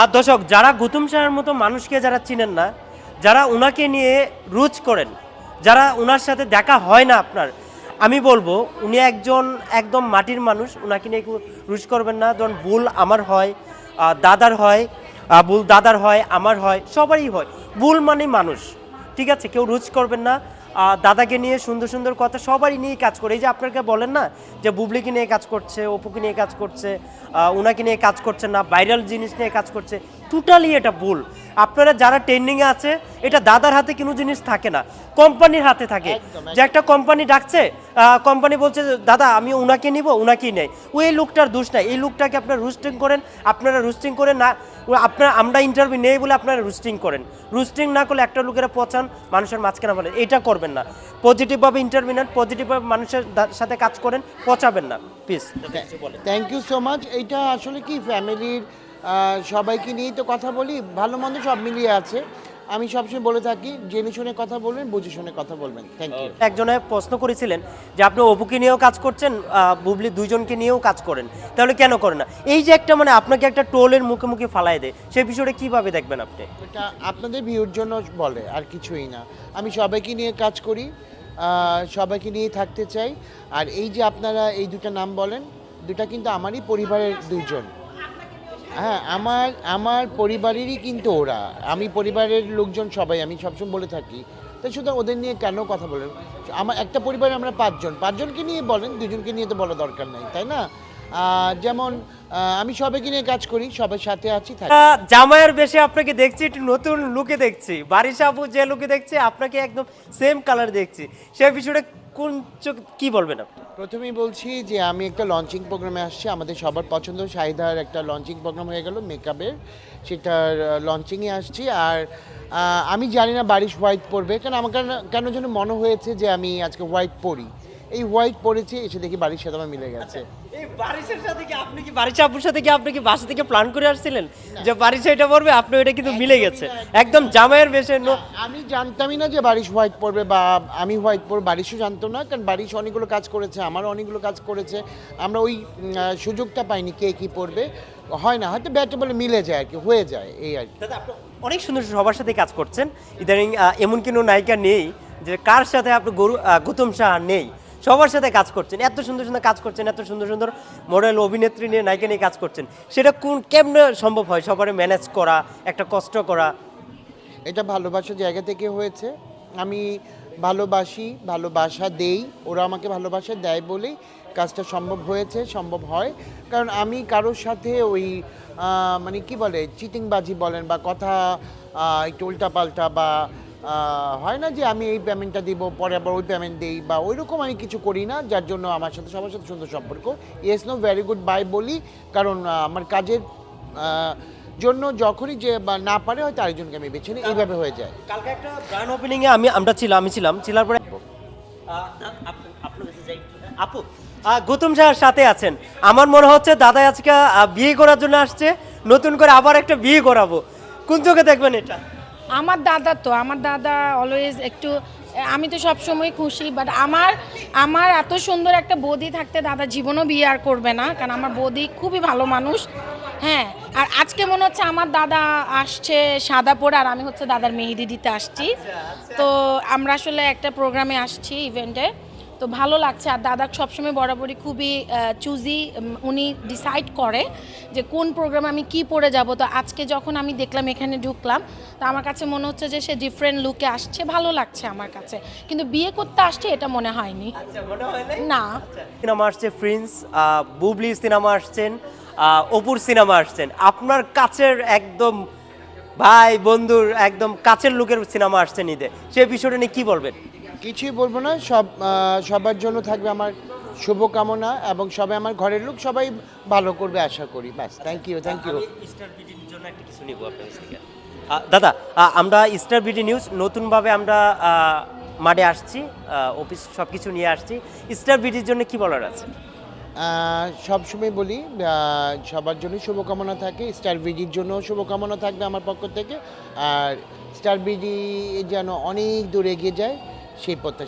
আর দর্শক, যারা গুতুম শাহের মতো মানুষকে যারা চিনেন না, যারা উনাকে নিয়ে রুচ করেন, যারা উনার সাথে দেখা হয় না আপনার, আমি বলব, উনি একজন একদম মাটির মানুষ, উনাকে নিয়ে রুচ করবেন না। যখন ভুল আমার হয় দাদার হয় ভুল দাদার হয়, আমার হয়, সবারই হয়। ভুল মানে মানুষ, ঠিক আছে? কেউ রুচ করবেন না। দাদাকে নিয়ে সুন্দর সুন্দর কথা সবারই নিয়ে কাজ করে। এই যে আপনাকে বলেন না যে বুবলিকে নিয়ে কাজ করছে অপুকে নিয়ে কাজ করছে উনাকে নিয়ে কাজ করছে না ভাইরাল জিনিস নিয়ে কাজ করছে টোটালি এটা ভুল। আপনারা যারা ট্রেন্ডিংয়ে আছে এটা দাদার হাতে কোনো জিনিস থাকে না কোম্পানির হাতে থাকে। যে একটা কোম্পানি ডাকছে কোম্পানি বলছে দাদা আমি ওনাকে নিব ওনাকেই নেই। ওই লোকটার দোষ নাই। এই লোকটাকে আপনারা রুস্টিং করেন আপনারা রুস্টিং করে না আপনারা, আমরা ইন্টারভিউ নেই বলে আপনারা রুস্টিং করেন। রুস্টিং না করলে একটা লোকেরা পচান, মানুষের মাঝখানে বলেন এটা করবেন না। পজিটিভভাবে ইন্টারভিউ নেন পজিটিভভাবে মানুষের সাথে কাজ করেন, পচাবেন না। Please thank you so much এইটা আসলে কি ফ্যামিলির সবাইকে নিয়েই তো কথা বলি ভালো মন্দ সব মিলিয়ে আছে। আমি সবসময় বলে থাকি জেনে শুনে কথা বলবেন বুঝে শুনে কথা বলবেন। থ্যাংক ইউ একজনে প্রশ্ন করেছিলেন যে আপনি অপুকে নিয়েও কাজ করছেন বুবলি দুইজনকে নিয়েও কাজ করেন। তাহলে কেন করেন না? এই যে একটা মানে আপনাকে একটা টোলের মুখে মুখে ফালাই দেয় সেই বিষয়টা কীভাবে দেখবেন আপনি? এটা আপনাদের ভিউর জন্য বলে আর কিছুই না। আমি সবাইকে নিয়ে কাজ করি সবাইকে নিয়ে থাকতে চাই। আর এই যে আপনারা এই দুটো নাম বলেন দুটা কিন্তু আমারই পরিবারের দুইজন। হ্যাঁ আমার আমার পরিবারেরই কিন্তু ওরা। আমি পরিবারের লোকজন সবাই, আমি সবসময় বলে থাকি। তো সুতরাং ওদের নিয়ে কেন কথা বলেন? আমার, একটা পরিবারে আমরা পাঁচজন। পাঁচজনকে নিয়ে বলেন, দুজনকে নিয়ে তো বলা দরকার নাই, তাই না? যেমন আমি সবাইকে নিয়ে কাজ করি, সবার সাথে আছি জামাইয়ের বেশে আপনাকে দেখছি, একটু নতুন লুকে দেখছি। বারিশ যে লুকে দেখছি, আপনাকে একদম সেম কালার দেখছি। সে বিষয়টা কোন চোখ কি বলবেন আপনি? প্রথমেই বলছি যে আমি একটা লঞ্চিং প্রোগ্রামে আসছি। আমাদের সবার পছন্দ শাহিদার একটা লঞ্চিং প্রোগ্রাম হয়ে গেল মেকআপের সেটার লঞ্চিংয়ে আসছি। আর আমি জানি না বাড়ির হোয়াইট পরবে। কারণ আমার কেন কেন যেন মনে হয়েছে যে আমি আজকে হোয়াইট পরি। এই হোয়াইট পরেছি, এসে দেখি বাড়ির সাথে আমার মিলে গেছে। বারিশের সাথে কি আপনি কি বারিশ আপুর সাথে কি আপনি কি বাসা থেকে প্ল্যান করে আসছিলেন? যে বারিশ এটা পড়বে আপনি ওইটা কিন্তু মিলে গেছে। একদম জামাইয়ের বেশে আমি জানতামই না যে বারিশ হোয়াইট পরবে বা আমি হোয়াইট পরব বারিশও জানতো না কারণ বারিশ অনেকগুলো কাজ করেছে আমারও অনেকগুলো কাজ করেছে। আমরা ওই সুযোগটা পাইনি কে কী পরবে হয় না হয়তো ব্যাটে বলে মিলে যায় আর কি হয়ে যায় এই আর কি। অনেক সুন্দর সবার সাথে কাজ করছেন। ইদানিং এমন কোনো নায়িকা নেই যে কার সাথে আপনি গৌতম শাহ নেই। সবার সাথে কাজ করছেন, এত সুন্দর সুন্দর কাজ করছেন, এত সুন্দর সুন্দর মডেল অভিনেত্রী নিয়ে নায়িকা নিয়ে কাজ করছেন। সেটা কোন, কেমনে সম্ভব হয় সবার ম্যানেজ করা, একটা কষ্ট করা? এটা ভালোবাসার জায়গা থেকে হয়েছে। আমি ভালোবাসি, ভালোবাসা দেই, ওরা আমাকে ভালোবাসা দেয় বলেই কাজটা সম্ভব হয়েছে, সম্ভব হয়। কারণ আমি কারোর সাথে ওই মানে কি বলে, চিটিংবাজি বলেন বা কথা একটু উল্টাপাল্টা বা হয় না যে আমি এই পেমেন্টটা দিব পরে আবার ওই পেমেন্ট দিই বা ওইরকম আমি কিছু করি না যার জন্য আমার সাথে সবার সাথে সুন্দর সম্পর্ক। Yes no very good bye বলি। কারণ আমার কাজের জন্য যখনই যে বা না পারে হয়তো আরেকজনকে আমি বেছে নিই এইভাবে হয়ে যায়। কালকে একটা ব্র্যান্ড ওপেনিং এ আমি আমরা ছিলাম আমি ছিলাম ছিলার পরে আপু গৌতম শাহের সাথে আছেন। আমার মনে হচ্ছে দাদা আজকে বিয়ে করার জন্য আসছে নতুন করে আবার একটা বিয়ে করাবো। কোন চোখে দেখবেন এটা? আমার দাদা তো, আমার দাদা অলওয়েজ একটু, আমি তো সবসময় খুশি বাট আমার আমার এত সুন্দর একটা বৌদি থাকতে দাদা জীবনও বিয়ে আর করবে না, কারণ আমার বৌদি খুবই ভালো মানুষ। হ্যাঁ আর আজকে মনে হচ্ছে আমার দাদা আসছে সাদা পরে আর আমি হচ্ছে দাদার মেহেদি দিতে আসছি। তো আমরা আসলে একটা প্রোগ্রামে আসছি ইভেন্টে তো ভালো লাগছে। আর দাদা সবসময় বরাবরই খুবই চুজি উনি ডিসাইড করে যে কোন প্রোগ্রামে আমি কি পরে যাব। তো আজকে যখন আমি দেখলাম এখানে ঢুকলাম তো আমার কাছে মনে হচ্ছে যে সে ডিফারেন্ট লুকে আসছে ভালো লাগছে আমার কাছে। কিন্তু বিয়ে করতে আসছে এটা মনে হয়নি। না। সিনেমা আসছে প্রিন্স আহ, বুবলি সিনেমা আসছেন অপুর সিনেমা আসছেন। আপনার কাছের একদম ভাই বন্ধুর একদম কাছের লোকের সিনেমা আসছেন ঈদে সে বিষয়টা নিয়ে কি বলবেন? কিছুই বলব না সব সবার জন্য থাকবে আমার শুভকামনা এবং সবাই আমার ঘরের লোক সবাই ভালো করবে আশা করি ব্যাস thank you thank you star বিডির জন্য একটা কিছু নিব আপনার থেকে। দাদা আমরা স্টার বিডি নিউজ নতুনভাবে আমরা মাঠে আসছি অফিস সব কিছু নিয়ে আসছি। স্টার বিডির জন্য কি বলার আছে? সবসময় বলি সবার জন্য শুভকামনা থাকে স্টার বিডির জন্য শুভকামনা থাকবে আমার পক্ষ থেকে আর স্টার বিডি যেন অনেক দূর এগিয়ে যায় সেই প্রত্যাশা